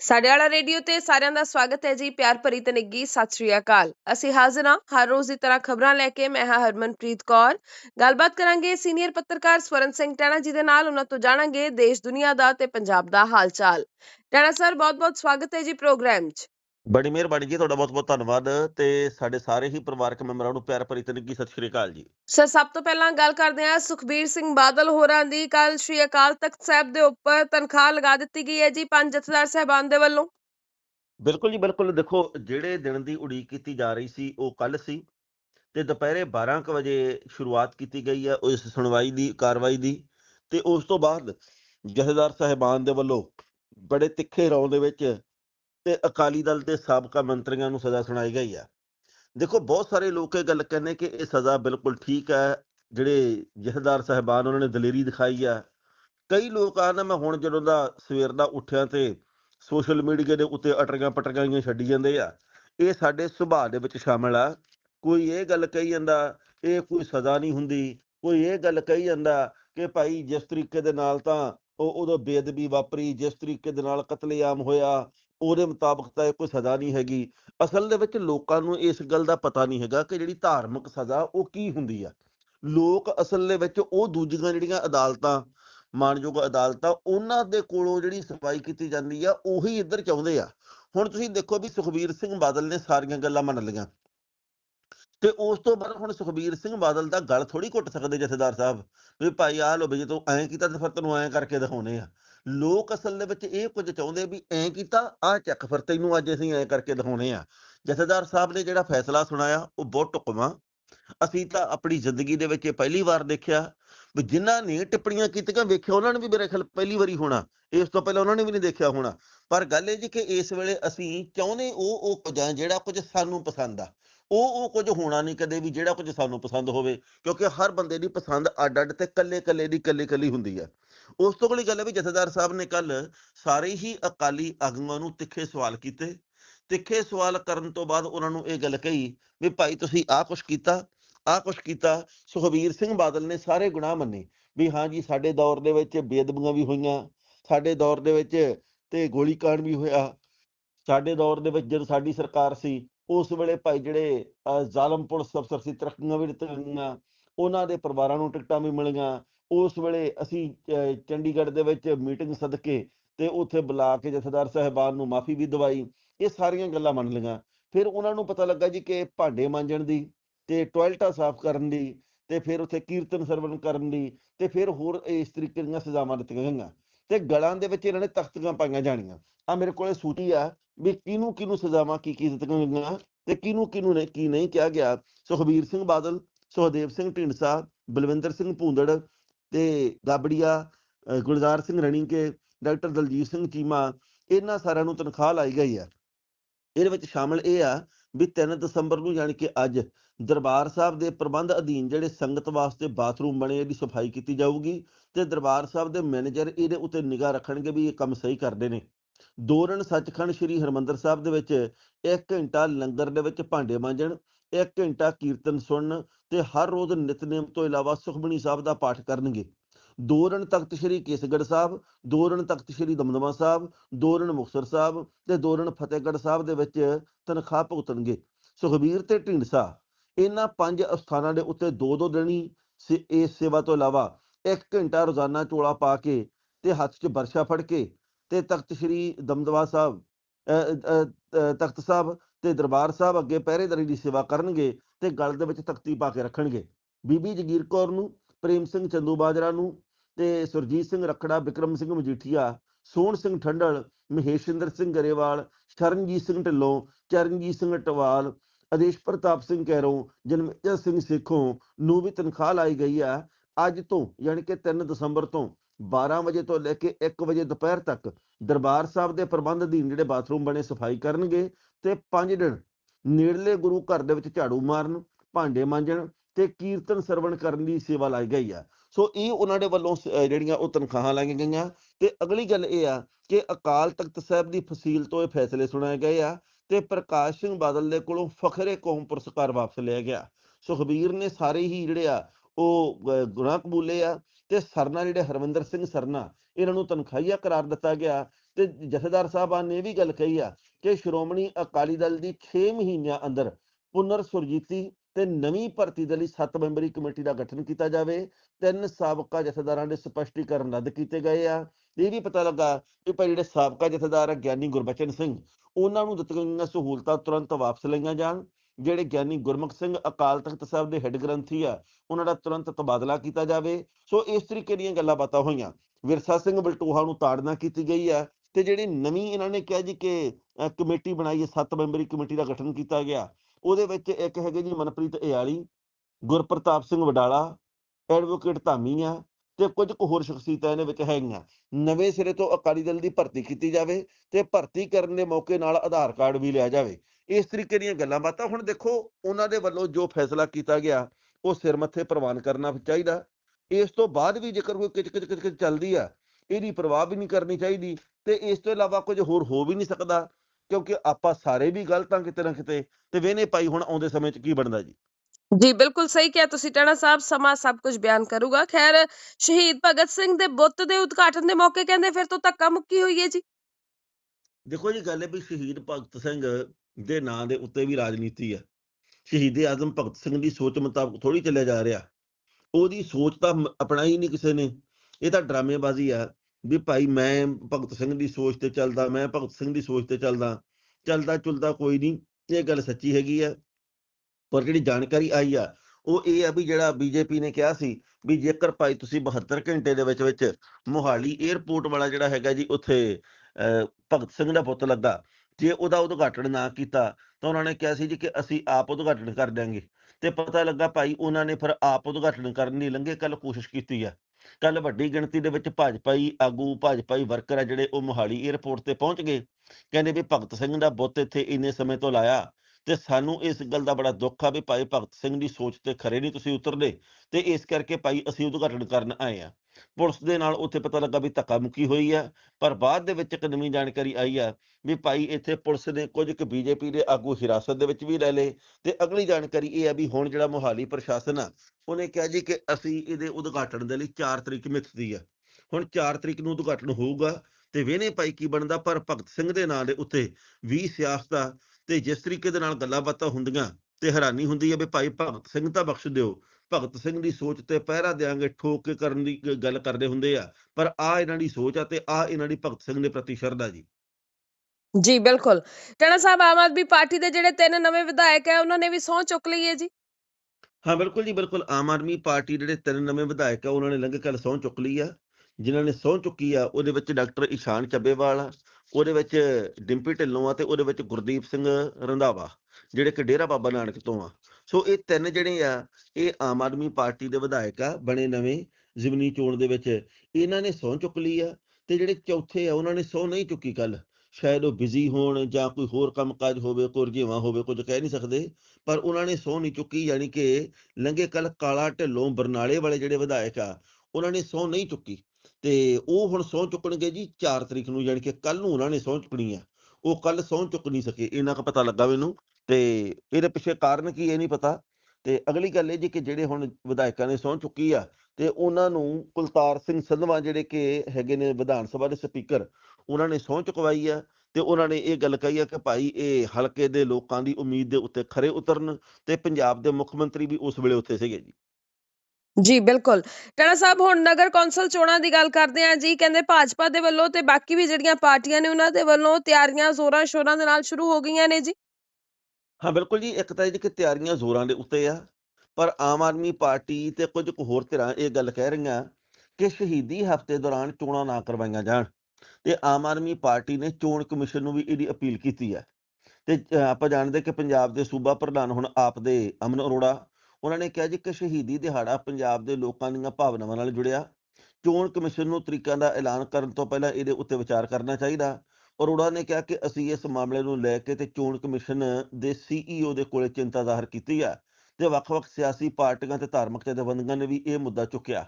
ਸਾਡੇ ਵਾਲਾ ਰੇਡੀਓ ਤੇ ਸਾਰਿਆਂ ਦਾ ਸਵਾਗਤ ਹੈ ਜੀ, ਪਿਆਰ ਭਰੀ ਤੇ ਨਿੱਗੀ ਸਤਿ ਸ਼੍ਰੀ ਅਕਾਲ। ਅਸੀਂ ਹਾਜ਼ਰ ਹਾਂ ਹਰ ਰੋਜ਼ ਦੀ ਤਰ੍ਹਾਂ ਖਬਰਾਂ ਲੈ ਕੇ, ਮੈਂ ਹਾਂ ਹਰਮਨਪ੍ਰੀਤ ਕੌਰ। ਗੱਲਬਾਤ ਕਰਾਂਗੇ ਸੀਨੀਅਰ ਪੱਤਰਕਾਰ ਸਵਰਨ ਸਿੰਘ ਟੈਣਾ ਜੀ ਦੇ ਨਾਲ, ਉਹਨਾਂ ਤੋਂ ਜਾਣਾਂਗੇ ਦੇਸ਼ ਦੁਨੀਆ ਦਾ ਤੇ ਪੰਜਾਬ ਦਾ ਹਾਲ ਚਾਲ ਟੈਣਾ ਸਰ, ਬਹੁਤ-ਬਹੁਤ ਸਵਾਗਤ ਹੈ ਜੀ ਪ੍ਰੋਗਰਾਮ 'ਚ। ਬੜੀ ਮਿਹਰਬਾਨੀ ਜੀ ਤੁਹਾਡਾ ਬਹੁਤ ਬਹੁਤ ਧੰਨਵਾਦ ਤੇ ਸਾਡੇ ਸਾਰੇ ਹੀ ਪਰਿਵਾਰਕ ਮੈਂਬਰਾਂ ਨੂੰ ਪਿਆਰ ਭਰੀ ਤੇ ਨਿੱਘੀ ਸਤਿ ਸ਼੍ਰੀ ਅਕਾਲ ਜੀ। ਸਰ ਸਭ ਤੋਂ ਪਹਿਲਾਂ ਗੱਲ ਕਰਦੇ ਹਾਂ ਸੁਖਬੀਰ ਸਿੰਘ ਬਾਦਲ ਹੋਰਾਂ ਦੀ। ਕੱਲ ਸ਼੍ਰੀ ਅਕਾਲ ਤਖਤ ਸਾਹਿਬ ਦੇ ਉੱਪਰ ਤਨਖਾਹ ਲਗਾ ਦਿੱਤੀ ਗਈ ਹੈ ਜੀ ਪੰਜ ਜਥੇਦਾਰ ਸਾਹਿਬਾਨ ਦੇ ਵੱਲੋਂ। ਬਿਲਕੁਲ ਜੀ ਬਿਲਕੁਲ। ਦੇਖੋ ਜਿਹੜੇ ਦਿਨ ਦੀ ਉਡੀਕ ਕੀਤੀ ਜਾ ਰਹੀ ਸੀ ਉਹ ਕੱਲ ਸੀ ਤੇ ਦੁਪਹਿਰੇ 12 ਕੁ ਵਜੇ ਸ਼ੁਰੂਆਤ ਕੀਤੀ ਗਈ ਹੈ ਉਸ ਸੁਣਵਾਈ ਦੀ ਕਾਰਵਾਈ ਦੀ ਤੇ ਉਸ ਤੋਂ ਬਾਅਦ ਜਥੇਦਾਰ ਸਾਹਿਬਾਨ ਦੇ ਵੱਲੋਂ ਬੜੇ ਤਿੱਖੇ ਰੌਂ ਦੇ ਵਿੱਚ ਤੇ ਅਕਾਲੀ ਦਲ ਦੇ ਸਾਬਕਾ ਮੰਤਰੀਆਂ ਨੂੰ ਸਜ਼ਾ ਸੁਣਾਈ ਗਈ ਆ। ਦੇਖੋ, ਬਹੁਤ ਸਾਰੇ ਲੋਕ ਇਹ ਗੱਲ ਕਹਿੰਦੇ ਕਿ ਇਹ ਸਜ਼ਾ ਬਿਲਕੁਲ ਠੀਕ ਹੈ, ਜਿਹੜੇ ਜਥੇਦਾਰ ਸਾਹਿਬਾਨ ਉਹਨਾਂ ਨੇ ਦਲੇਰੀ ਦਿਖਾਈ ਹੈ ਕਈ ਲੋਕ ਆ ਨਾ ਮੈਂ ਹੁਣ ਜਦੋਂ ਦਾ ਸਵੇਰ ਦਾ ਉੱਠਿਆ ਤੇ ਸੋਸ਼ਲ ਮੀਡੀਆ ਦੇ ਉੱਤੇ ਅਟਰੀਆਂ ਪਟਰੀਆਂ ਛੱਡੀ ਜਾਂਦੇ ਆ, ਇਹ ਸਾਡੇ ਸੁਭਾਅ ਦੇ ਵਿੱਚ ਸ਼ਾਮਲ ਆ। ਕੋਈ ਇਹ ਗੱਲ ਕਹੀ ਜਾਂਦਾ, ਇਹ ਕੋਈ ਸਜ਼ਾ ਨਹੀਂ ਹੁੰਦੀ। ਕੋਈ ਇਹ ਗੱਲ ਕਹੀ ਜਾਂਦਾ ਕਿ ਭਾਈ ਜਿਸ ਤਰੀਕੇ ਦੇ ਨਾਲ ਤਾਂ ਉਹ ਉਦੋਂ ਬੇਅਦਬੀ ਵਾਪਰੀ, ਜਿਸ ਤਰੀਕੇ ਦੇ ਨਾਲ ਕਤਲੇਆਮ ਹੋਇਆ ਉਹਦੇ ਮੁਤਾਬਕ ਤਾਂ ਇਹ ਕੋਈ ਸਜ਼ਾ ਨਹੀਂ ਹੈਗੀ। ਅਸਲ ਦੇ ਵਿੱਚ ਲੋਕਾਂ ਨੂੰ ਇਸ ਗੱਲ ਦਾ ਪਤਾ ਨਹੀਂ ਹੈਗਾ ਕਿ ਜਿਹੜੀ ਧਾਰਮਿਕ ਸਜ਼ਾ ਉਹ ਕੀ ਹੁੰਦੀ ਆ। ਲੋਕ ਅਸਲ ਦੇ ਵਿੱਚ ਉਹ ਦੂਜੀਆਂ ਜਿਹੜੀਆਂ ਅਦਾਲਤਾਂ, ਮਾਨਯੋਗ ਅਦਾਲਤਾਂ, ਉਹਨਾਂ ਦੇ ਕੋਲੋਂ ਜਿਹੜੀ ਸਫ਼ਾਈ ਕੀਤੀ ਜਾਂਦੀ ਆ, ਉਹੀ ਇੱਧਰ ਚਾਹੁੰਦੇ ਆ। ਹੁਣ ਤੁਸੀਂ ਦੇਖੋ ਵੀ ਸੁਖਬੀਰ ਸਿੰਘ ਬਾਦਲ ਨੇ ਸਾਰੀਆਂ ਗੱਲਾਂ ਮੰਨ ਲਈਆਂ। ਤੇ ਉਸ ਤੋਂ ਬਾਅਦ ਹੁਣ ਸੁਖਬੀਰ ਸਿੰਘ ਬਾਦਲ ਦਾ ਗਲ ਥੋੜੀ ਘੁੱਟ ਸਕਦੇ ਜਥੇਦਾਰ ਸਾਹਿਬ, ਵੀ ਭਾਈ ਆਹ ਲੋ ਵੀ ਜੇ ਤੂੰ ਐਂ ਕੀਤਾ ਤੇ ਫਿਰ ਤੈਨੂੰ ਐਂ ਕਰਕੇ ਦਿਖਾਉਨੇ ਆ। ਲੋਕ ਅਸਲ ਦੇ ਵਿੱਚ ਇਹ ਕੁਝ ਚਾਹੁੰਦੇ ਵੀ ਐਂ ਕੀਤਾ, ਆਹ ਚੱਕ ਫਿਰ ਤੈਨੂੰ ਅੱਜ ਅਸੀਂ ਐਂ ਕਰਕੇ ਦਿਖਾਉਨੇ ਆ। ਜਥੇਦਾਰ ਸਾਹਿਬ ਨੇ ਜਿਹੜਾ ਫੈਸਲਾ ਸੁਣਾਇਆ ਉਹ ਬਹੁਤ ਢੁਕਵਾਂ। ਅਸੀਂ ਤਾਂ ਆਪਣੀ ਜ਼ਿੰਦਗੀ ਦੇ ਵਿੱਚ ਇਹ ਪਹਿਲੀ ਵਾਰ ਦੇਖਿਆ ਵੀ ਜਿਨ੍ਹਾਂ ਨੇ ਟਿੱਪਣੀਆਂ ਕੀਤੀਆਂ, ਵੇਖਿਆ ਉਹਨਾਂ ਨੇ ਵੀ ਮੇਰੇ ਖਿਆਲ ਪਹਿਲੀ ਵਾਰੀ ਹੋਣਾ, ਇਸ ਤੋਂ ਪਹਿਲਾਂ ਉਹਨਾਂ ਨੇ ਵੀ ਨਹੀਂ ਦੇਖਿਆ ਹੋਣਾ। ਪਰ ਗੱਲ ਇਹ ਜੀ ਕਿ ਇਸ ਵੇਲੇ ਅਸੀਂ ਚਾਹੁੰਦੇ ਉਹ ਉਹ ਕੁਝ ਆ ਜਿਹੜਾ ਕੁਝ ਸਾਨੂੰ ਪਸੰਦ ਆ, ਉਹ ਉਹ ਕੁਝ ਹੋਣਾ ਨਹੀਂ ਕਦੇ ਵੀ ਜਿਹੜਾ ਕੁਝ ਸਾਨੂੰ ਪਸੰਦ ਹੋਵੇ, ਕਿਉਂਕਿ ਹਰ ਬੰਦੇ ਦੀ ਪਸੰਦ ਅੱਡ ਅੱਡ ਤੇ ਕੱਲੇ ਕੱਲੇ ਦੀ ਕੱਲੇ ਕੱਲੀ ਹੁੰਦੀ ਹੈ ਉਸ ਤੋਂ ਅਗਲੀ ਗੱਲ ਹੈ ਵੀ ਜਥੇਦਾਰ ਸਾਹਿਬ ਨੇ ਕੱਲ ਸਾਰੇ ਹੀ ਅਕਾਲੀ ਆਗੂਆਂ ਨੂੰ ਤਿੱਖੇ ਸਵਾਲ ਕੀਤੇ। ਤਿੱਖੇ ਸਵਾਲ ਕਰਨ ਤੋਂ ਬਾਅਦ ਉਹਨਾਂ ਨੂੰ ਇਹ ਗੱਲ ਕਹੀ ਵੀ ਭਾਈ ਤੁਸੀਂ ਆਹ ਕੁਛ ਕੀਤਾ ਆਹ ਕੁਛ ਕੀਤਾ ਸੁਖਬੀਰ ਸਿੰਘ ਬਾਦਲ ਨੇ ਸਾਰੇ ਗੁਨਾਹ ਮੰਨੇ ਵੀ ਹਾਂ ਜੀ ਸਾਡੇ ਦੌਰ ਦੇ ਵਿੱਚ ਬੇਦਬੀਆਂ ਵੀ ਹੋਈਆਂ ਸਾਡੇ ਦੌਰ ਦੇ ਵਿੱਚ ਤੇ ਗੋਲੀਕਾਂਡ ਵੀ ਹੋਇਆ ਸਾਡੇ ਦੌਰ ਦੇ ਵਿੱਚ ਜਦੋਂ ਸਾਡੀ ਸਰਕਾਰ ਸੀ ਉਸ ਵੇਲੇ ਭਾਈ ਜਿਹੜੇ ਜ਼ਾਲਮ ਪੁਲਿਸ ਅਫਸਰ ਸੀ ਤਰੱਕੀਆਂ ਵੀ ਦਿੱਤੀਆਂ ਉਹਨਾਂ ਦੇ ਪਰਿਵਾਰਾਂ ਨੂੰ ਟਿਕਟਾਂ ਵੀ ਮਿਲੀਆਂ ਉਸ ਵੇਲੇ ਅਸੀਂ ਅਹ, ਚੰਡੀਗੜ੍ਹ ਦੇ ਵਿੱਚ ਮੀਟਿੰਗ ਸਦਕੇ ਤੇ ਉੱਥੇ ਬੁਲਾ ਕੇ ਜਥੇਦਾਰ ਸਾਹਿਬਾਨ ਨੂੰ ਮਾਫੀ ਵੀ ਦਵਾਈ ਇਹ ਸਾਰੀਆਂ ਗੱਲਾਂ ਮੰਨ ਲਈਆਂ ਫਿਰ ਉਹਨਾਂ ਨੂੰ ਪਤਾ ਲੱਗਾ ਜੀ ਕਿ ਭਾਂਡੇ ਮਾਂਜਣ ਦੀ ਤੇ ਟਾਇਲਟਾਂ ਸਾਫ਼ ਕਰਨ ਲਈ ਤੇ ਫਿਰ ਉੱਥੇ ਕੀਰਤਨ ਸਰਵਣ ਕਰਨ ਲਈ ਤੇ ਫਿਰ ਹੋਰ ਇਸ ਤਰੀਕੇ ਦੀਆਂ ਸਜ਼ਾਵਾਂ ਦਿੱਤੀਆਂ ਗਈਆਂ ਤੇ ਗਲਾਂ ਦੇ ਵਿੱਚ ਇਹਨਾਂ ਨੇ ਤਖਤੀਆਂ ਪਾਈਆਂ ਜਾਣੀਆਂ। ਆ ਮੇਰੇ ਕੋਲੇ ਸੂਚੀ ਆ ਵੀ ਕਿਹਨੂੰ ਕਿਹਨੂੰ ਸਜ਼ਾਵਾਂ ਕੀ ਕੀ ਦਿੱਤੀਆਂ ਗਈਆਂ ਤੇ ਕਿਹਨੂੰ ਕਿਹਨੂੰ ਨੇ ਕੀ ਨਹੀਂ ਕਿਹਾ ਗਿਆ। ਸੁਖਬੀਰ ਸਿੰਘ ਬਾਦਲ, ਸੁਖਦੇਵ ਸਿੰਘ ਢੀਂਡਸਾ, ਬਲਵਿੰਦਰ ਸਿੰਘ ਭੂੰਦੜ ਤੇ ਗਾਬੜੀਆ ਗੁਲਜ਼ਾਰ ਸਿੰਘ ਰਣੀਕੇ, ਡਾਕਟਰ ਦਲਜੀਤ ਸਿੰਘ ਚੀਮਾ, ਇਹਨਾਂ ਸਾਰਿਆਂ ਨੂੰ ਤਨਖਾਹ ਲਾਈ ਗਈ ਆ। ਇਹਦੇ ਵਿੱਚ ਸ਼ਾਮਲ ਇਹ ਆ ਵੀ 3 ਦਸੰਬਰ ਨੂੰ ਯਾਨੀ ਕਿ ਅੱਜ ਦਰਬਾਰ ਸਾਹਿਬ ਦੇ ਪ੍ਰਬੰਧ ਅਧੀਨ ਜਿਹੜੇ ਸੰਗਤ ਵਾਸਤੇ ਬਾਥਰੂਮ ਬਣੇ, ਇਹਦੀ ਸਫ਼ਾਈ ਕੀਤੀ ਜਾਊਗੀ ਤੇ ਦਰਬਾਰ ਸਾਹਿਬ ਦੇ ਮੈਨੇਜਰ ਇਹਦੇ ਉੱਤੇ ਨਿਗਾਹ ਰੱਖਣਗੇ ਵੀ ਇਹ ਕੰਮ ਸਹੀ ਕਰਦੇ ਨੇ। ਦੋਰਨ ਸੱਚਖੰਡ ਸ੍ਰੀ ਹਰਮੰਦਰ ਸਾਹਿਬ ਦੇ ਵਿੱਚ 1 ਘੰਟਾ ਲੰਗਰ ਦੇ ਵਿੱਚ ਭਾਂਡੇ ਮਾਂਜਣ 1 ਘੰਟਾ ਕੀਰਤਨ ਸੁਣਨ ਤੇ ਹਰ ਰੋਜ਼ ਨਿਤਨੇਮ ਤੋਂ ਇਲਾਵਾ ਸੁਖਮਨੀ ਸਾਹਿਬ ਦਾ ਪਾਠ ਕਰਨਗੇ। ਦੋ ਰਣ ਤਖਤ ਸ੍ਰੀ ਕੇਸਗੜ੍ਹ ਸਾਹਿਬ, ਦੋ ਰਣ ਤਖਤ ਸ੍ਰੀ ਦਮਦਮਾ ਸਾਹਿਬ, ਦੋ ਰਣ ਮੁਕਤਸਰ ਸਾਹਿਬ ਤੇ ਰਣ ਫਤਿਹਗੜ੍ਹ ਸਾਹਿਬ ਦੇ ਵਿੱਚ ਤਨਖਾਹ ਭੁਗਤਣਗੇ। ਸੁਖਬੀਰ ਤੇ ਢੀਂਡਸਾ, ਇਹਨਾਂ ਪੰਜ ਅਸਥਾਨਾਂ ਦੇ ਉੱਤੇ ਦੋ ਦੋ ਦਿਨੀ ਸੇ- ਇਸ ਸੇਵਾ ਤੋਂ ਇਲਾਵਾ 1 ਘੰਟਾ ਰੋਜ਼ਾਨਾ ਚੋਲਾ ਪਾ ਕੇ ਤੇ ਹੱਥ 'ਚ ਬਰਸ਼ਾ ਫੜ ਕੇ ਤੇ ਤਖਤ ਸ੍ਰੀ ਦਮਦਮਾ ਸਾਹਿਬ ਤਖਤ ਸਾਹਿਬ ਤੇ ਦਰਬਾਰ ਸਾਹਿਬ ਅੱਗੇ ਪਹਿਰੇਦਾਰੀ ਦੀ ਸੇਵਾ ਕਰਨਗੇ ਤੇ ਗਲ ਦੇ ਵਿੱਚ ਤਖਤੀ ਪਾ ਕੇ ਰੱਖਣਗੇ। ਬੀਬੀ ਜਗੀਰ ਕੌਰ ਨੂੰ, ਪ੍ਰੇਮ ਸਿੰਘ ਚੰਦੂ ਬਾਜਰਾ ਨੂੰ ਤੇ ਸੁਰਜੀਤ ਸਿੰਘ ਰਖੜਾ ਵਿਕਰਮ ਸਿੰਘ ਮਜੀਠੀਆ, ਸੋਹਣ ਸਿੰਘ ਠੰਡਲ, ਮਹੇਸ਼ਿੰਦਰ ਸਿੰਘ ਗਰੇਵਾਲ, ਸ਼ਰਨਜੀਤ ਸਿੰਘ ਢਿੱਲੋਂ, ਚਰਨਜੀਤ ਸਿੰਘ ਟਵਾਲ ਆਦੇਸ਼ ਪ੍ਰਤਾਪ ਸਿੰਘ ਕੈਰੋਂ ਜਨਮੇਜਰ ਸਿੰਘ ਸੇਖੋਂ ਨੂੰ ਵੀ ਤਨਖਾਹ ਲਾਈ ਗਈ ਆ ਅੱਜ ਤੋਂ, ਯਾਨੀ ਕਿ 3 ਦਸੰਬਰ ਤੋਂ 12 ਵਜੇ ਤੋਂ ਲੈ ਕੇ 1 ਵਜੇ ਦੁਪਹਿਰ ਤੱਕ ਦਰਬਾਰ ਸਾਹਿਬ ਦੇ ਪ੍ਰਬੰਧ ਅਧੀਨ ਜਿਹੜੇ ਬਾਥਰੂਮ ਬਣੇ ਸਫ਼ਾਈ ਕਰਨਗੇ ਤੇ 5 ਦਿਨ ਨੇੜਲੇ ਗੁਰੂ ਘਰ ਦੇ ਵਿੱਚ ਝਾੜੂ ਮਾਰਨ, ਭਾਂਡੇ ਮਾਂਜਣ ਤੇ ਕੀਰਤਨ ਸਰਵਣ ਕਰਨ ਦੀ ਸੇਵਾ ਲਾਈ ਗਈ ਆ। ਸੋ ਇਹ ਉਹਨਾਂ ਦੇ ਵੱਲੋਂ ਜਿਹੜੀਆਂ ਉਹ ਤਨਖਾਹਾਂ ਲਾਈਆਂ ਗਈਆਂ। ਤੇ ਅਗਲੀ ਗੱਲ ਇਹ ਆ ਕਿ ਅਕਾਲ ਤਖਤ ਸਾਹਿਬ ਦੀ ਫਸੀਲ ਤੋਂ ਇਹ ਫੈਸਲੇ ਸੁਣਾਏ ਗਏ ਆ ਤੇ ਪ੍ਰਕਾਸ਼ ਸਿੰਘ ਬਾਦਲ ਦੇ ਕੋਲੋਂ ਫਖਰੇ ਕੌਮ ਪੁਰਸਕਾਰ ਵਾਪਸ ਲਿਆ ਗਿਆ। ਸੁਖਬੀਰ ਨੇ ਸਾਰੇ ਹੀ ਜਿਹੜੇ ਆ ਉਹ ਅਹ, ਗੁਨਾਹ ਕਬੂਲੇ ਆ ਤੇ ਸਰਨਾ ਜਿਹੜੇ ਹਰਵਿੰਦਰ ਸਿੰਘ ਸਰਨਾ ਇਹਨਾਂ ਨੂੰ ਤਨਖਾਹੀਆ ਕਰਾਰ ਦਿੱਤਾ ਗਿਆ। ਤੇ ਜਥੇਦਾਰ ਸਾਹਿਬਾਨ ਨੇ ਇਹ ਵੀ ਗੱਲ ਕਹੀ ਆ ਕਿ ਸ਼੍ਰੋਮਣੀ ਅਕਾਲੀ ਦਲ ਦੀ 6 ਮਹੀਨਿਆਂ ਅੰਦਰ ਪੁਨਰ ਸੁਰਜੀਤੀ ਤੇ ਨਵੀਂ ਭਰਤੀ ਦੇ ਲਈ 7 ਮੈਂਬਰੀ ਕਮੇਟੀ ਦਾ ਗਠਨ ਕੀਤਾ ਜਾਵੇ। ਤਿੰਨ ਸਾਬਕਾ ਜਥੇਦਾਰਾਂ ਦੇ ਸਪਸ਼ਟੀਕਰਨ ਰੱਦ ਕੀਤੇ ਗਏ ਆ। ਇਹ ਵੀ ਪਤਾ ਲੱਗਾ ਕਿ ਭਾਈ ਜਿਹੜੇ ਸਾਬਕਾ ਜਥੇਦਾਰ ਆ, ਗਿਆਨੀ ਗੁਰਬਚਨ ਸਿੰਘ, ਉਹਨਾਂ ਨੂੰ ਦਿੱਤੀਆਂ ਗਈਆਂ ਸਹੂਲਤਾਂ ਤੁਰੰਤ ਵਾਪਸ ਲਈਆਂ ਜਾਣ। ਜਿਹੜੇ ਗਿਆਨੀ ਗੁਰਮੁਖ ਸਿੰਘ ਅਕਾਲ ਤਖਤ ਸਾਹਿਬ ਦੇ ਹੈੱਡ ਗ੍ਰੰਥੀ ਆ, ਉਹਨਾਂ ਦਾ ਤੁਰੰਤ ਤਬਾਦਲਾ ਕੀਤਾ ਜਾਵੇ। ਸੋ ਇਸ ਤਰੀਕੇ ਦੀਆਂ ਗੱਲਾਂ ਬਾਤਾਂ ਹੋਈਆਂ। ਵਿਰਸਾ ਸਿੰਘ ਬਲਟੋਹਾ ਨੂੰ ਤਾੜਨਾ ਕੀਤੀ ਗਈ ਆ ਤੇ ਜਿਹੜੀ ਨਵੀਂ ਇਹਨਾਂ ਨੇ ਕਿਹਾ ਜੀ ਕਿ ਕਮੇਟੀ ਬਣਾਈ ਹੈ, ਸੱਤ ਮੈਂਬਰੀ ਕਮੇਟੀ ਦਾ ਗਠਨ ਕੀਤਾ ਗਿਆ। ਉਹਦੇ ਵਿੱਚ ਇੱਕ ਹੈਗੇ ਜੀ ਮਨਪ੍ਰੀਤ ਇਆਲੀ, ਗੁਰਪ੍ਰਤਾਪ ਸਿੰਘ ਵਡਾਲਾ ਐਡਵੋਕੇਟ ਧਾਮੀ ਆ ਤੇ ਕੁਝ ਕੁ ਹੋਰ ਸ਼ਖਸੀਅਤਾਂ ਇਹਦੇ ਵਿੱਚ ਹੈਗੀਆਂ। ਨਵੇਂ ਸਿਰੇ ਤੋਂ ਅਕਾਲੀ ਦਲ ਦੀ ਭਰਤੀ ਕੀਤੀ ਜਾਵੇ ਤੇ ਭਰਤੀ ਕਰਨ ਦੇ ਮੌਕੇ ਨਾਲ ਆਧਾਰ ਕਾਰਡ ਵੀ ਲਿਆ ਜਾਵੇ। ਇਸ ਤਰੀਕੇ ਦੀਆਂ ਗੱਲਾਂ ਬਾਤਾਂ ਹੁਣ ਦੇਖੋ, ਉਹਨਾਂ ਦੇ ਵੱਲੋਂ ਜੋ ਫੈਸਲਾ ਕੀਤਾ ਗਿਆ, ਉਹ ਸਿਰ ਮੱਥੇ ਪ੍ਰਵਾਨ ਕਰਨਾ ਚਾਹੀਦਾ। ਇਸ ਤੋਂ ਬਾਅਦ ਵੀ ਜੇਕਰ ਕੋਈ ਕਿਚਕਿਚ ਕਿਚਕਿਚ ਚੱਲਦੀ ਆ, ਇਹਦੀ ਪਰਵਾਹ ਵੀ ਨਹੀਂ ਕਰਨੀ ਚਾਹੀਦੀ ਤੇ ਇਸ ਤੋਂ ਇਲਾਵਾ ਕੁਝ ਹੋਰ ਹੋ ਵੀ ਨਹੀਂ ਸਕਦਾ। ਕਿਉਂਕਿ ਆਪਾਂ ਸਾਰੇ ਵੀ ਗਲਤ ਹਾਂ ਕਿਤੇ ਨਾ ਕਿਤੇ ਤੇ ਵੇਨੇ ਪਾਈ ਹੁਣ ਆਉਂਦੇ ਸਮੇਂ 'ਚ ਕੀ ਬਣਦਾ ਜੀ? ਜੀ ਬਿਲਕੁਲ ਸਹੀ ਕਿਹਾ ਤੁਸੀਂ ਟਣਾ ਸਾਹਿਬ ਸਮਾਂ ਸਭ ਕੁਝ ਬਿਆਨ ਕਰੂਗਾ। ਖੈਰ ਸ਼ਹੀਦ ਭਗਤ ਸਿੰਘ ਦੇ ਬੁੱਤ ਦੇ ਉਦਘਾਟਨ ਦੇ ਮੌਕੇ ਕਹਿੰਦੇ ਫਿਰ ਤੋਂ ਧੱਕਾ ਮੁੱਕੀ ਹੋਈ ਹੈ ਜੀ। ਦੇਖੋ ਜੀ ਗੱਲ ਹੈ ਵੀ ਸ਼ਹੀਦ ਭਗਤ ਸਿੰਘ ਦੇ ਨਾਂ ਦੇ ਉੱਤੇ ਵੀ ਰਾਜਨੀਤੀ ਆ। ਸ਼ਹੀਦ ਆਜ਼ਮ ਭਗਤ ਸਿੰਘ ਦੀ ਸੋਚ ਮੁਤਾਬਕ ਥੋੜੀ ਚੱਲਿਆ ਜਾ ਰਿਹਾ। ਉਹਦੀ ਸੋਚ ਤਾਂ ਅਪਣਾਈ ਨਹੀਂ ਕਿਸੇ ਨੇ। ਇਹ ਤਾਂ ਡਰਾਮੇਬਾਜ਼ੀ ਆ। ਵੀ ਭਾਈ ਮੈਂ ਭਗਤ ਸਿੰਘ ਦੀ ਸੋਚ ਤੇ ਚੱਲਦਾ ਮੈਂ ਭਗਤ ਸਿੰਘ ਦੀ ਸੋਚ ਤੇ ਚੱਲਦਾ ਚੱਲਦਾ ਚੁਲਦਾ ਕੋਈ ਨਹੀਂ ਇਹ ਗੱਲ ਸੱਚੀ ਹੈਗੀ ਆ। ਪਰ ਜਿਹੜੀ ਜਾਣਕਾਰੀ ਆਈ ਆ ਉਹ ਇਹ ਆ ਵੀ ਜਿਹੜਾ ਬੀਜੇਪੀ ਨੇ ਕਿਹਾ ਸੀ ਵੀ ਜੇਕਰ ਭਾਈ ਤੁਸੀਂ 72 ਘੰਟੇ ਦੇ ਵਿੱਚ ਵਿੱਚ ਮੋਹਾਲੀ 에ਅਰਪੋਰਟ ਵਾਲਾ ਜਿਹੜਾ ਹੈਗਾ ਜੀ ਉੱਥੇ ਅਹ, ਭਗਤ ਸਿੰਘ ਦਾ ਪੁੱਤ ਲੱਗਾ ਜੇ ਉਹਦਾ ਉਦਘਾਟਨ ਨਾ ਕੀਤਾ ਤਾਂ ਉਹਨਾਂ ਨੇ ਕਿਹਾ ਸੀ ਜੀ ਕਿ ਅਸੀਂ ਆਪ ਉਦਘਾਟਨ ਕਰ ਦਿਆਂਗੇ। ਤੇ ਪਤਾ ਲੱਗਾ ਭਾਈ ਉਹਨਾਂ ਨੇ ਫਿਰ ਆਪ ਉਦਘਾਟਨ ਕਰਨ ਦੀ ਲੰਘੇ ਕੱਲ ਕੋਸ਼ਿਸ਼ ਕੀਤੀ ਆ। ਕੱਲ ਵੱਡੀ ਗਿਣਤੀ ਦੇ ਵਿੱਚ ਭਾਜਪਾਈ ਆਗੂ ਭਾਜਪਾਈ ਵਰਕਰ ਆ ਜਿਹੜੇ ਉਹ ਮੋਹਾਲੀ 에ਅਰਪੋਰਟ ਤੇ ਪਹੁੰਚ ਗਏ। ਕਹਿੰਦੇ ਵੀ ਭਗਤ ਸਿੰਘ ਦਾ ਬੁੱਤ ਇੱਥੇ ਇੰਨੇ ਸਮੇਂ ਤੋਂ ਲਾਇਆ। ਤੇ ਸਾਨੂੰ ਇਸ ਗੱਲ ਦਾ ਬੜਾ ਦੁੱਖ ਆ ਵੀ ਭਾਈ ਭਗਤ ਸਿੰਘ ਦੀ ਸੋਚ ਤੇ ਖਰੇ ਨਹੀਂ ਤੁਸੀਂ ਉਤਰਦੇ। ਤੇ ਇਸ ਕਰਕੇ ਭਾਈ ਅਸੀਂ ਉਦਘਾਟਨ ਕਰਨ ਆਏ ਆ। ਪੁਲਿਸ ਦੇ ਨਾਲ ਉੱਥੇ ਪਤਾ ਲੱਗਾ ਵੀ ਧੱਕਾ ਮੁੱਕੀ ਹੋਈ ਆ, ਪਰ ਬਾਅਦ ਦੇ ਵਿੱਚ ਇੱਕ ਨਵੀਂ ਜਾਣਕਾਰੀ ਆਈ ਆ ਵੀ ਭਾਈ ਇੱਥੇ ਪੁਲਿਸ ਨੇ ਕੁਝ ਕੁ ਬੀਜੇਪੀ ਦੇ ਆਗੂ ਹਿਰਾਸਤ ਦੇ ਵਿੱਚ ਵੀ ਲੈ ਲਏ। ਤੇ ਅਗਲੀ ਜਾਣਕਾਰੀ ਇਹ ਆ ਵੀ ਹੁਣ ਜਿਹੜਾ ਮੋਹਾਲੀ ਪ੍ਰਸ਼ਾਸਨ ਆ, ਉਹਨੇ ਕਿਹਾ ਜੀ ਕਿ ਅਸੀਂ ਇਹਦੇ ਉਦਘਾਟਨ ਦੇ ਲਈ 4 ਤਰੀਕ ਮਿੱਥਦੀ ਆ। ਹੁਣ 4 ਤਰੀਕ ਨੂੰ ਉਦਘਾਟਨ ਹੋਊਗਾ ਤੇ ਵੇਨੇ ਭਾਈ ਕੀ ਬਣਦਾ? ਪਰ ਭਗਤ ਸਿੰਘ ਦੇ ਨਾਂ ਦੇ ਉੱਤੇ ਵੀ ਸਿਆਸਤ ਤੇ ਜਿਸ ਤਰੀਕੇ ਦੇ ਨਾਲ ਗੱਲਾਂ ਬਾਤਾਂ ਹੁੰਦੀਆਂ ਤੇ ਹੈਰਾਨੀ ਹੁੰਦੀ ਹੈ ਵੀ ਭਾਈ ਭਗਤ ਸਿੰਘ ਤਾਂ ਬਖਸ਼ ਦਿਓ ਭਗਤ ਸਿੰਘ ਦੀ ਸੋਚ ਤੇ ਪਹਿਰਾ ਦੇਾਂਗੇ ਠੋਕ ਕੇ ਕਰਨ ਦੀ ਗੱਲ ਕਰਦੇ ਹੁੰਦੇ ਆ ਪਰ ਆ ਇਹਨਾਂ ਦੀ ਸੋਚ ਆ ਤੇ ਆ ਇਹਨਾਂ ਦੀ ਭਗਤ ਸਿੰਘ ਦੇ ਪ੍ਰਤੀ ਸ਼ਰਧਾ ਜੀ। ਜੀ ਬਿਲਕੁਲ। ਟਣਾ ਸਾਹਿਬ ਆਮ ਆਦਮੀ ਪਾਰਟੀ ਦੇ ਜਿਹੜੇ ਤਿੰਨ ਨਵੇਂ ਵਿਧਾਇਕ ਹੈ ਉਹਨਾਂ ਨੇ ਵੀ ਸਹੁੰ ਚੁੱਕ ਲਈ ਹੈ ਜੀ? ਹਾਂ ਬਿਲਕੁਲ ਜੀ ਬਿਲਕੁਲ। ਆਮ ਆਦਮੀ ਪਾਰਟੀ ਜਿਹੜੇ ਤਿੰਨ ਨਵੇਂ ਵਿਧਾਇਕ ਆ ਉਹਨਾਂ ਨੇ ਲੰਘ ਕੱਲ ਸਹੁੰ ਚੁੱਕ ਲਈ ਆ। ਜਿਨ੍ਹਾਂ ਨੇ ਸਹੁੰ ਚੁੱਕੀ ਆ ਉਹਦੇ ਵਿੱਚ ਡਾਕਟਰ ਇਸ਼ਾਨ ਚੱਬੇਵਾਲ ਆ ਉਹਦੇ ਵਿੱਚ ਡਿੰਪੀ ਢਿੱਲੋਂ ਆ ਤੇ ਉਹਦੇ ਵਿੱਚ ਗੁਰਦੀਪ ਸਿੰਘ ਰੰਧਾਵਾ, ਜਿਹੜੇ ਕਿ ਡੇਰਾ ਬਾਬਾ ਨਾਨਕ ਤੋਂ ਆ। ਸੋ ਇਹ ਤਿੰਨ ਜਿਹੜੇ ਆ, ਇਹ ਆਮ ਆਦਮੀ ਪਾਰਟੀ ਦੇ ਵਿਧਾਇਕ ਆ, ਬਣੇ ਨਵੇਂ ਜ਼ਿਮਨੀ ਚੋਣ ਦੇ ਵਿੱਚ। ਇਹਨਾਂ ਨੇ ਸਹੁੰ ਚੁੱਕ ਲਈ ਆ ਤੇ ਜਿਹੜੇ ਚੌਥੇ ਆ, ਉਹਨਾਂ ਨੇ ਸਹੁੰ ਨਹੀਂ ਚੁੱਕੀ ਕੱਲ ਸ਼ਾਇਦ ਉਹ ਬਿਜ਼ੀ ਹੋਣ ਜਾਂ ਕੋਈ ਹੋਰ ਕੰਮਕਾਜ ਹੋਵੇ ਕੋਈ ਰੁਝੇਵਾਂ ਹੋਵੇ, ਕੁਝ ਕਹਿ ਨਹੀਂ ਸਕਦੇ, ਪਰ ਉਹਨਾਂ ਨੇ ਸਹੁੰ ਨਹੀਂ ਚੁੱਕੀ, ਯਾਨੀ ਕਿ ਲੰਘੇ ਕੱਲ ਕਾਲਾ ਢਿੱਲੋਂ ਬਰਨਾਲੇ ਵਾਲੇ ਜਿਹੜੇ ਵਿਧਾਇਕ ਆ, ਉਹਨਾਂ ਨੇ ਸਹੁੰ ਨਹੀਂ ਚੁੱਕੀ। ਤੇ ਉਹ ਹੁਣ ਸਹੁੰ ਚੁੱਕਣਗੇ ਜੀ 4 ਤਰੀਕ ਨੂੰ ਯਾਨੀ ਕਿ ਕੱਲ ਨੂੰ ਉਹਨਾਂ ਨੇ ਸਹੁੰ ਚੁੱਕਣੀ ਆ। ਉਹ ਕੱਲ ਸਹੁੰ ਚੁੱਕ ਨਹੀਂ ਸਕੇ ਇਹਨਾਂ ਕੁ ਪਤਾ ਲੱਗਾ ਮੈਨੂੰ ਤੇ ਇਹਦੇ ਪਿੱਛੇ ਕਾਰਨ ਕੀ ਇਹ ਨਹੀਂ ਪਤਾ। ਤੇ ਅਗਲੀ ਗੱਲ ਇਹ ਜੀ ਕਿ ਜਿਹੜੇ ਹੁਣ ਵਿਧਾਇਕਾਂ ਨੇ ਸਹੁੰ ਚੁੱਕੀ ਆ ਤੇ ਉਹਨਾਂ ਨੂੰ ਕੁਲਤਾਰ ਸਿੰਘ ਸੰਧਵਾ ਜਿਹੜੇ ਕਿ ਹੈਗੇ ਨੇ ਵਿਧਾਨ ਸਭਾ ਦੇ ਸਪੀਕਰ, ਉਹਨਾਂ ਨੇ ਸਹੁੰ ਚੁਕਵਾਈ ਆ ਤੇ ਉਹਨਾਂ ਨੇ ਇਹ ਗੱਲ ਕਹੀ ਆ ਕਿ ਭਾਈ ਇਹ ਹਲਕੇ ਦੇ ਲੋਕਾਂ ਦੀ ਉਮੀਦ ਦੇ ਉੱਤੇ ਖਰੇ ਉਤਰਨ ਤੇ ਪੰਜਾਬ ਦੇ ਮੁੱਖ ਮੰਤਰੀ ਵੀ ਉਸ ਵੇਲੇ ਉੱਥੇ ਸੀਗੇ ਜੀ। ਜੀ, ਬਿਲਕੁਲ। ਟਣਾ ਸਾਹਿਬ, ਹੁਣ ਨਗਰ ਕੌਂਸਲ ਚੋਣਾਂ ਦੀ ਗੱਲ ਕਰਦੇ ਹਾਂ ਜੀ। ਕਹਿੰਦੇ ਭਾਜਪਾ ਦੇ ਵੱਲੋਂ ਤੇ ਬਾਕੀ ਵੀ ਜਿਹੜੀਆਂ ਪਾਰਟੀਆਂ ਨੇ ਉਹਨਾਂ ਦੇ ਵੱਲੋਂ ਤਿਆਰੀਆਂ ਜ਼ੋਰਾਂ ਸ਼ੋਰਾਂ ਦੇ ਨਾਲ ਸ਼ੁਰੂ ਹੋ ਗਈਆਂ ਨੇ ਜੀ। ਹਾਂ, ਬਿਲਕੁਲ ਜੀ। ਇੱਕ ਤਾਂ ਇਹ ਤਿਆਰੀਆਂ ਜ਼ੋਰਾਂ ਦੇ ਉੱਤੇ ਆ। ਪਰ ਆਮ ਆਦਮੀ ਪਾਰਟੀ ਤੇ ਕੁਝ ਕੁ ਹੋਰ ਧਿਰਾਂ ਇਹ ਗੱਲ ਕਹਿ ਰਹੀਆਂ ਕਿ ਸ਼ਹੀਦੀ ਹਫ਼ਤੇ ਦੌਰਾਨ ਚੋਣਾਂ ਨਾ ਕਰਵਾਈਆਂ ਜਾਣ। ਤੇ ਆਮ ਆਦਮੀ ਪਾਰਟੀ ਨੇ ਚੋਣ ਕਮਿਸ਼ਨ ਨੂੰ ਵੀ ਇਹਦੀ ਅਪੀਲ ਕੀਤੀ ਹੈ। ਤੇ ਆਪਾਂ ਜਾਣਦੇ ਕਿ ਪੰਜਾਬ ਦੇ ਸੂਬਾ ਪ੍ਰਧਾਨ ਹੁਣ ਆਪ ਦੇ ਅਮਨ ਅਰੋੜਾ ਉਹਨਾਂ ਨੇ ਕਿਹਾ ਜੀ ਕਿ ਸ਼ਹੀਦੀ ਦਿਹਾੜਾ ਪੰਜਾਬ ਦੇ ਲੋਕਾਂ ਦੀਆਂ ਭਾਵਨਾਵਾਂ ਨਾਲ ਜੁੜਿਆ। ਚੋਣ ਕਮਿਸ਼ਨ ਨੂੰ ਤਰੀਕਾਂ ਦਾ ਐਲਾਨ ਕਰਨ ਤੋਂ ਪਹਿਲਾਂ ਇਹਦੇ ਉੱਤੇ ਵਿਚਾਰ ਕਰਨਾ ਚਾਹੀਦਾ। ਔਰ ਉਹਨਾਂ ਨੇ ਕਿਹਾ ਕਿ ਅਸੀਂ ਇਸ ਮਾਮਲੇ ਨੂੰ ਲੈ ਕੇ ਤੇ ਚੋਣ ਕਮਿਸ਼ਨ ਦੇ ਸੀਈਓ ਦੇ ਕੋਲੇ ਚਿੰਤਾ ਜ਼ਾਹਰ ਕੀਤੀ ਆ ਤੇ ਵੱਖ-ਵੱਖ ਸਿਆਸੀ ਪਾਰਟੀਆਂ ਤੇ ਧਾਰਮਿਕ ਜਥੇਬੰਦੀਆਂ ਨੇ ਵੀ ਇਹ ਮੁੱਦਾ ਚੁੱਕਿਆ।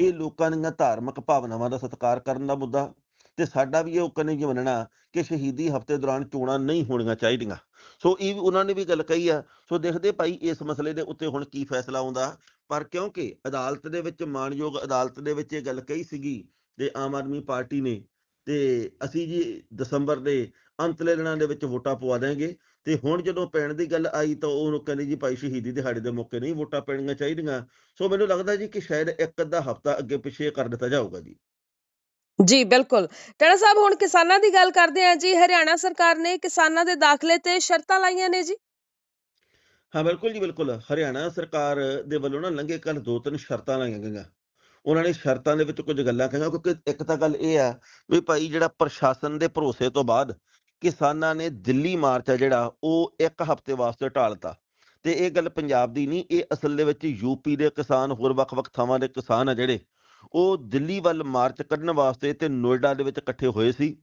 ਇਹ ਲੋਕਾਂ ਦੀਆਂ ਧਾਰਮਿਕ ਭਾਵਨਾਵਾਂ ਦਾ ਸਤਿਕਾਰ ਕਰਨ ਦਾ ਮੁੱਦਾ ਤੇ ਸਾਡਾ ਵੀ ਇਹ ਉਹ ਨਹੀਂ ਮੰਨਣਾ ਕਿ ਸ਼ਹੀਦੀ ਹਫ਼ਤੇ ਦੌਰਾਨ ਚੋਣਾਂ ਨਹੀਂ ਹੋਣੀਆਂ ਚਾਹੀਦੀਆਂ। ਸੋ ਇਹ ਵੀ ਉਹਨਾਂ ਨੇ ਵੀ ਗੱਲ ਕਹੀ ਆ। ਸੋ ਦੇਖਦੇ ਭਾਈ ਇਸ ਮਸਲੇ ਦੇ ਉੱਤੇ ਹੁਣ ਕੀ ਫੈਸਲਾ ਆਉਂਦਾ। ਪਰ ਕਿਉਂਕਿ ਅਦਾਲਤ ਦੇ ਵਿੱਚ, ਮਾਨਯੋਗ ਅਦਾਲਤ ਦੇ ਵਿੱਚ ਇਹ ਗੱਲ ਕਹੀ ਸੀਗੀ ਤੇ ਆਮ ਆਦਮੀ ਪਾਰਟੀ ਨੇ ਤੇ ਅਸੀਂ ਜੀ ਦਸੰਬਰ ਦੇ ਅੰਤਲੇ ਦਿਨਾਂ ਦੇ ਵਿੱਚ ਵੋਟਾਂ ਪਵਾ ਦਿਆਂਗੇ ਤੇ ਹੁਣ ਜਦੋਂ ਪੈਣ ਦੀ ਗੱਲ ਆਈ ਤਾਂ ਉਹਨੂੰ ਕਹਿੰਦੇ ਜੀ ਭਾਈ ਸ਼ਹੀਦੀ ਦਿਹਾੜੇ ਦੇ ਮੌਕੇ ਨਹੀਂ ਵੋਟਾਂ ਪੈਣੀਆਂ ਚਾਹੀਦੀਆਂ। ਸੋ ਮੈਨੂੰ ਲੱਗਦਾ ਜੀ ਕਿ ਸ਼ਾਇਦ ਇੱਕ ਅੱਧਾ ਹਫ਼ਤਾ ਅੱਗੇ ਪਿੱਛੇ ਕਰ ਦਿੱਤਾ ਜਾਊਗਾ ਜੀ। ਜੀ, ਬਿਲਕੁਲ। ਟੜਾ ਸਾਹਿਬ, ਹੁਣ ਕਿਸਾਨਾਂ ਦੀ ਗੱਲ ਕਰਦੇ ਹਾਂ ਜੀ। ਹਰਿਆਣਾ ਸਰਕਾਰ ਨੇ ਕਿਸਾਨਾਂ ਦੇ ਦਾਖਲੇ ਤੇ ਸ਼ਰਤਾਂ ਲਾਈਆਂ ਨੇ ਜੀ। ਹਾਂ, ਬਿਲਕੁਲ ਜੀ, ਬਿਲਕੁਲ। ਹਰਿਆਣਾ ਸਰਕਾਰ ਦੇ ਵੱਲੋਂ ਨਾ ਲੰਘੇ ਕੱਲ ਦੋ ਤਿੰਨ ਸ਼ਰਤਾਂ ਲਾਈਆਂ ਗਈਆਂ। ਉਹਨਾਂ ਨੇ ਸ਼ਰਤਾਂ ਦੇ ਵਿੱਚ ਕੁਝ ਗੱਲਾਂ ਕਹੀਆਂ, ਕਿਉਂਕਿ ਇੱਕ ਤਾਂ ਗੱਲ ਇਹ ਆ ਵੀ ਭਾਈ ਜਿਹੜਾ ਪ੍ਰਸ਼ਾਸਨ ਦੇ ਭਰੋਸੇ ਤੋਂ ਬਾਅਦ ਕਿਸਾਨਾਂ ਨੇ ਦਿੱਲੀ ਮਾਰਚ ਆ ਜਿਹੜਾ, ਉਹ ਇੱਕ ਹਫ਼ਤੇ ਵਾਸਤੇ ਢਾਲਤਾ। ਤੇ ਇਹ ਗੱਲ ਪੰਜਾਬ ਦੀ ਨਹੀਂ, ਇਹ ਅਸਲ ਦੇ ਵਿੱਚ ਯੂਪੀ ਦੇ ਕਿਸਾਨ, ਹੋਰ ਵੱਖ-ਵੱਖ ਥਾਵਾਂ ਦੇ ਕਿਸਾਨ ਆ ਜਿਹੜੇ ਉਹ ਦਿੱਲੀ ਵੱਲ ਮਾਰਚ ਕੱਢਣ ਵਾਸਤੇ ਤੇ ਨੋਇਡਾ ਦੇ ਵਿੱਚ ਇਕੱਠੇ ਹੋਏ ਸੀ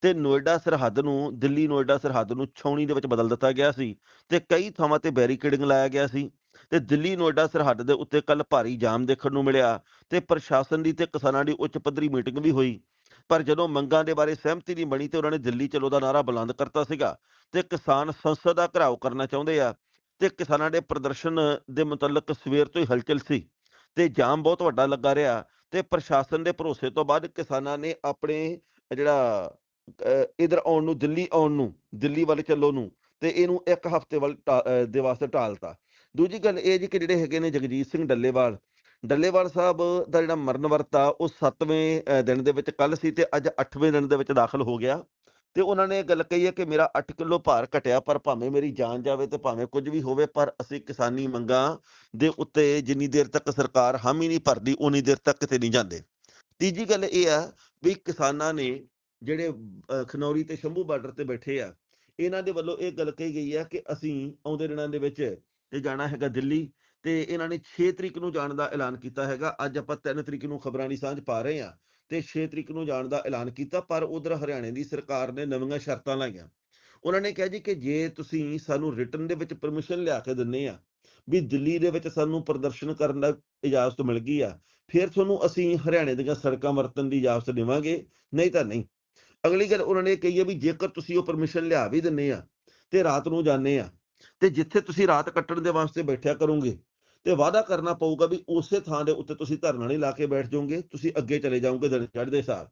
ਤੇ ਨੋਇਡਾ ਸਰਹੱਦ ਨੂੰ, ਦਿੱਲੀ ਨੋਇਡਾ ਸਰਹੱਦ ਨੂੰ ਛਾਉਣੀ ਦੇ ਵਿੱਚ ਬਦਲ ਦਿੱਤਾ ਗਿਆ ਸੀ ਤੇ ਕਈ ਥਾਵਾਂ ਤੇ ਬੈਰੀਕੇਡਿੰਗ ਲਾਇਆ ਗਿਆ ਸੀ ਤੇ ਦਿੱਲੀ ਨੋਇਡਾ ਸਰਹੱਦ ਦੇ ਉੱਤੇ ਕੱਲ ਭਾਰੀ ਜਾਮ ਦੇਖਣ ਨੂੰ ਮਿਲਿਆ ਤੇ ਪ੍ਰਸ਼ਾਸਨ ਦੀ ਤੇ ਕਿਸਾਨਾਂ ਦੀ ਉੱਚ ਪੱਧਰੀ ਮੀਟਿੰਗ ਵੀ ਹੋਈ। ਪਰ ਜਦੋਂ ਮੰਗਾਂ ਦੇ ਬਾਰੇ ਸਹਿਮਤੀ ਨਹੀਂ ਬਣੀ ਤੇ ਉਹਨਾਂ ਨੇ ਦਿੱਲੀ ਚਲੋ ਦਾ ਨਾਰਾ ਬੁਲੰਦ ਕਰਤਾ ਸੀਗਾ ਤੇ ਕਿਸਾਨ ਸੰਸਦ ਦਾ ਘਰਾਓ ਕਰਨਾ ਚਾਹੁੰਦੇ ਆ ਤੇ ਕਿਸਾਨਾਂ ਦੇ ਪ੍ਰਦਰਸ਼ਨ ਦੇ ਮੁਤਲਕ ਸਵੇਰ ਤੋਂ ਹੀ ਹਲਚਲ ਸੀ ਤੇ ਜਾਮ ਬਹੁਤ ਵੱਡਾ ਲੱਗਾ ਰਿਹਾ ਤੇ ਪ੍ਰਸ਼ਾਸਨ ਦੇ ਭਰੋਸੇ ਤੋਂ ਬਾਅਦ ਕਿਸਾਨਾਂ ਨੇ ਆਪਣੇ, ਜਿਹੜਾ ਇਧਰ ਆਉਣ ਨੂੰ, ਦਿੱਲੀ ਆਉਣ ਨੂੰ, ਦਿੱਲੀ ਵੱਲ ਚੱਲੋ ਨੂੰ, ਤੇ ਇਹਨੂੰ ਇੱਕ ਹਫ਼ਤੇ ਵੱਲ ਟਾ- ਦੇ ਵਾਸਤੇ ਟਾਲਤਾ ਦੂਜੀ ਗੱਲ ਇਹ ਜੀ ਕਿ ਜਿਹੜੇ ਹੈਗੇ ਨੇ ਜਗਜੀਤ ਸਿੰਘ ਡੱਲੇਵਾਲ ਡੱਲੇਵਾਲ ਸਾਹਿਬ ਦਾ ਜਿਹੜਾ ਮਰਨ ਵਰਤਾ ਉਹ 7ਵੇਂ ਦਿਨ ਦੇ ਵਿੱਚ ਕੱਲ ਸੀ ਤੇ ਅੱਜ 8ਵੇਂ ਦਿਨ ਦੇ ਵਿੱਚ ਦਾਖਲ ਹੋ ਗਿਆ। ਤੇ ਉਹਨਾਂ ਨੇ ਇਹ ਗੱਲ ਕਹੀ ਹੈ ਕਿ ਮੇਰਾ 8 ਕਿਲੋ ਭਾਰ ਘਟਿਆ, ਪਰ ਭਾਵੇਂ ਮੇਰੀ ਜਾਨ ਜਾਵੇ ਤੇ ਭਾਵੇਂ ਕੁਝ ਵੀ ਹੋਵੇ, ਪਰ ਅਸੀਂ ਕਿਸਾਨੀ ਮੰਗਾਂ ਦੇ ਉੱਤੇ ਜਿੰਨੀ ਦੇਰ ਤੱਕ ਸਰਕਾਰ ਹਾਮੀ ਨਹੀਂ ਭਰਦੀ ਉਨੀ ਦੇਰ ਤੱਕ ਕਿਤੇ ਨਹੀਂ ਜਾਂਦੇ। ਤੀਜੀ ਗੱਲ ਇਹ ਆ ਵੀ ਕਿਸਾਨਾਂ ਨੇ ਜਿਹੜੇ ਖਨੌਰੀ ਤੇ ਸ਼ੰਭੂ ਬਾਰਡਰ ਤੇ ਬੈਠੇ ਆ, ਇਹਨਾਂ ਦੇ ਵੱਲੋਂ ਇਹ ਗੱਲ ਕਹੀ ਗਈ ਹੈ ਕਿ ਅਸੀਂ ਆਉਂਦੇ ਦਿਨਾਂ ਦੇ ਵਿੱਚ ਤੇ ਜਾਣਾ ਹੈਗਾ ਦਿੱਲੀ ਤੇ ਇਹਨਾਂ ਨੇ 6 ਤਰੀਕ ਨੂੰ ਜਾਣ ਦਾ ਐਲਾਨ ਕੀਤਾ ਹੈਗਾ। ਅੱਜ ਆਪਾਂ 3 ਤਰੀਕ ਨੂੰ ਖਬਰਾਂ ਦੀ ਸਾਂਝ ਪਾ ਰਹੇ ਆ ਤੇ 6 ਤਰੀਕ ਨੂੰ ਜਾਣ ਦਾ ਐਲਾਨ ਕੀਤਾ, ਪਰ ਉਧਰ ਹਰਿਆਣੇ ਦੀ ਸਰਕਾਰ ਨੇ ਨਵੀਆਂ ਸ਼ਰਤਾਂ ਲਾਈਆਂ। ਉਹਨਾਂ ਨੇ ਕਿਹਾ ਜੀ ਕਿ ਜੇ ਤੁਸੀਂ ਸਾਨੂੰ ਰਿਟਰਨ ਦੇ ਵਿੱਚ ਪਰਮਿਸ਼ਨ ਲਿਆ ਕੇ ਦਿੰਨੇ ਆ ਵੀ ਦਿੱਲੀ ਦੇ ਵਿੱਚ ਸਾਨੂੰ ਪ੍ਰਦਰਸ਼ਨ ਕਰਨ ਦਾ ਇਜਾਜ਼ਤ ਮਿਲ ਗਈ ਆ, ਫਿਰ ਤੁਹਾਨੂੰ ਅਸੀਂ ਹਰਿਆਣੇ ਦੀਆਂ ਸੜਕਾਂ ਵਰਤਣ ਦੀ ਇਜਾਜ਼ਤ ਦੇਵਾਂਗੇ। ਨਹੀਂ ਤਾਂ ਨਹੀਂ। ਅਗਲੀ ਗੱਲ ਉਹਨਾਂ ਨੇ ਕਹੀ ਹੈ ਵੀ ਜੇਕਰ ਤੁਸੀਂ ਉਹ ਪਰਮਿਸ਼ਨ ਲਿਆ ਵੀ ਦਿੰਨੇ ਆ ਤੇ ਰਾਤ ਨੂੰ ਜਾਂਦੇ ਆ, ਤੇ ਜਿੱਥੇ ਤੁਸੀਂ ਰਾਤ ਕੱਟਣ ਦੇ ਵਾਸਤੇ ਬੈਠਿਆ ਕਰੋਗੇ ਤੇ ਵਾਅਦਾ ਕਰਨਾ ਪਊਗਾ ਵੀ ਉਸੇ ਥਾਂ ਦੇ ਉੱਤੇ ਤੁਸੀਂ ਧਰਨਾ ਨਹੀਂ ਲਾ ਕੇ ਬੈਠ ਜਾਓਗੇ, ਤੁਸੀਂ ਅੱਗੇ ਚਲੇ ਜਾਓਗੇ ਦਿਨ ਚੜ੍ਹਦੇ ਸਾਰ।